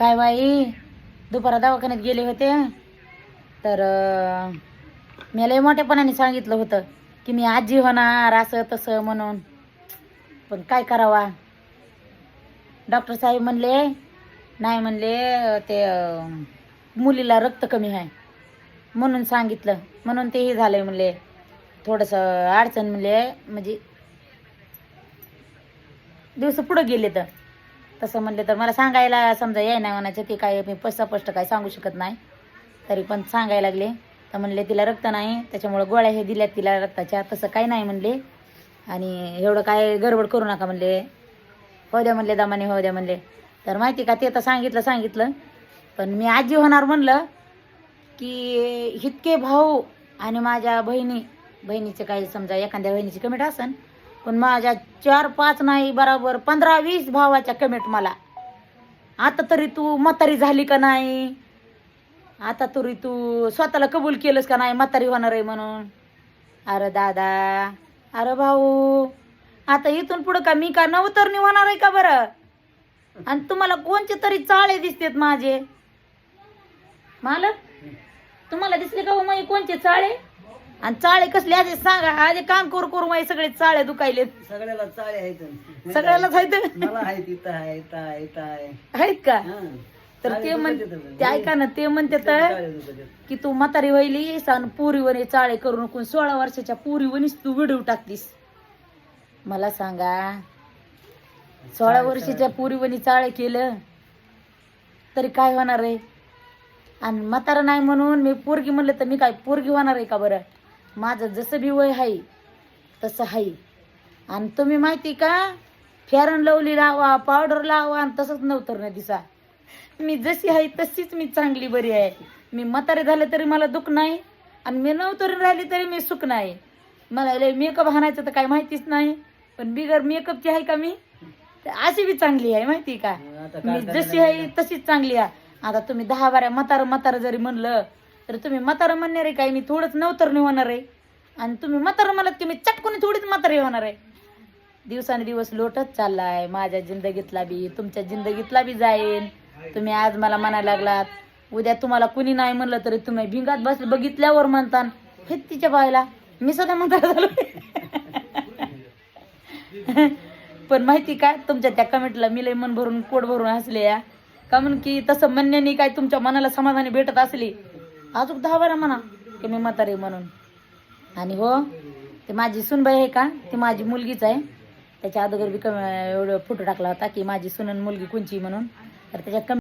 काय बाई? दुपारा दवाखान्यात गेले होते. तर अं, मी लय मोठ्यापणाने सांगितलं होतं की मी आजी होणार असं तसं म्हणून. पण काय करावा? डॉक्टर साहेब म्हणले नाही म्हणले ते मुलीला रक्त कमी आहे. म्हणून सांगितलं. म्हणून तेही झालंय म्हणले. थोडंसं अडचण म्हणले म्हणजे दिवस पुढं गेले तर. तसं म्हणलं तर मला सांगायला समजा याय नाही म्हणायचं ते काय मी स्पष्ट काय सांगू शकत नाही. तरी पण सांगायला लागले. तर म्हणले तिला रक्त नाही त्याच्यामुळं गोळ्या हे दिल्यात तिला रक्ताच्या तसं काही नाही म्हणले. आणि एवढं काय गडबड करू नका म्हणले. हो द्या म्हणले दमाने हो द्या म्हणले. तर माहिती का ते तर सांगितलं सांगितलं. पण मी आजी होणार म्हणलं की इतके भाऊ आणि माझ्या बहिणी बहिणीचे काही समजा एखाद्या बहिणीची कमेंट असन पण माझ्या चार पाच नाही बरोबर पंधरा वीस भावाच्या कमेंट मला. आता तरी तू म्हातारी झाली का नाही? आता तरी तू स्वतःला कबूल केलंस का नाही म्हातारी होणार आहे म्हणून? अरे दादा अरे भाऊ आता इथून पुढं का मी का नवतरणी होणार आहे का बरं? आणि तुम्हाला कोणते तरी चाळे दिसतेत माझे? मालक तुम्हाला दिसले का हो माझे कोणते चाळे? आणि चाळे कसले आधी सांगा आधी काम करू करू माझे सगळे चाळे दुखायले सगळ्याला चाळे आहेत. सगळ्यालाच आहेत? मला आहे तिथं आहे इथं आहे इथं आहे. आहेत का? हा. तर ते म्हण. ते ऐका ना ते म्हणते तर चाळे दुखत येतं. की तू म्हातारी व्हायली आणि पुरीवर चाळे करू नको सोळा वर्षाच्या पुरीवनीच तू व्हिडिओ टाकतीस मला सांगा सोळा वर्षाच्या पुरीवनी चाळे केलं तरी काय होणार आहे? आणि म्हातारा नाही म्हणून मी पोरगी म्हणलं तर मी काय पोरगी होणार आहे का बरं? माझं जसं बी वय आहे तसं आहे आणि तुम्ही माहिती का? फेरन लवली लावा पावडर लावा आणि तसंच नव्हतं ना दिसा. मी जशी आहे तशीच मी चांगली बरी आहे. मी म्हातारे झाले तरी मला दुःख नाही आणि मी नवतरी राहिली तरी मी सुख नाही. मला लय मेकअप हाणायचं तर काही माहितीच नाही पण बिगर मेकअपची आहे का मी? अशी बी चांगली आहे माहिती का? मी काय जशी आहे तशीच चांगली आहे. आता तुम्ही दहा बारा म्हातारं म्हातारं जरी म्हणलं तर तुम्ही म्हातारं म्हणणार आहे काय? मी थोडंच नवतरणी होणार आहे. आणि तुम्ही म्हातारं म्हणत की मी चटकून थोडीच म्हातारी होणार आहे. दिवसाने दिवस लोटत चाललाय. माझ्या जिंदगीतला बी तुमच्या जिंदगीतला बी जाईन. तुम्ही आज मला म्हणायला लागलात उद्या तुम्हाला कुणी नाही म्हणलं तरी तुम्ही भिंगात बस बघितल्यावर म्हणता हे तिच्या बायला. मी सध्या म्हणता झालो. पण माहिती काय? तुमच्या त्या कमेंटला मी लय मन भरून पोट भरून हसले या. का म्हण की तसं म्हणण्याने काय तुमच्या मनाला समाधानी भेटत असली? अजून दहा बारा म्हणा. की मी म्हातारे म्हणून. आणि हो ते माझी सुनबाई आहे का? ती माझी मुलगीच आहे. त्याच्या अगोदर बी कम एवढं फोटो टाकला होता की माझी सुनन मुलगी कोणची म्हणून. तर त्याच्यात कमी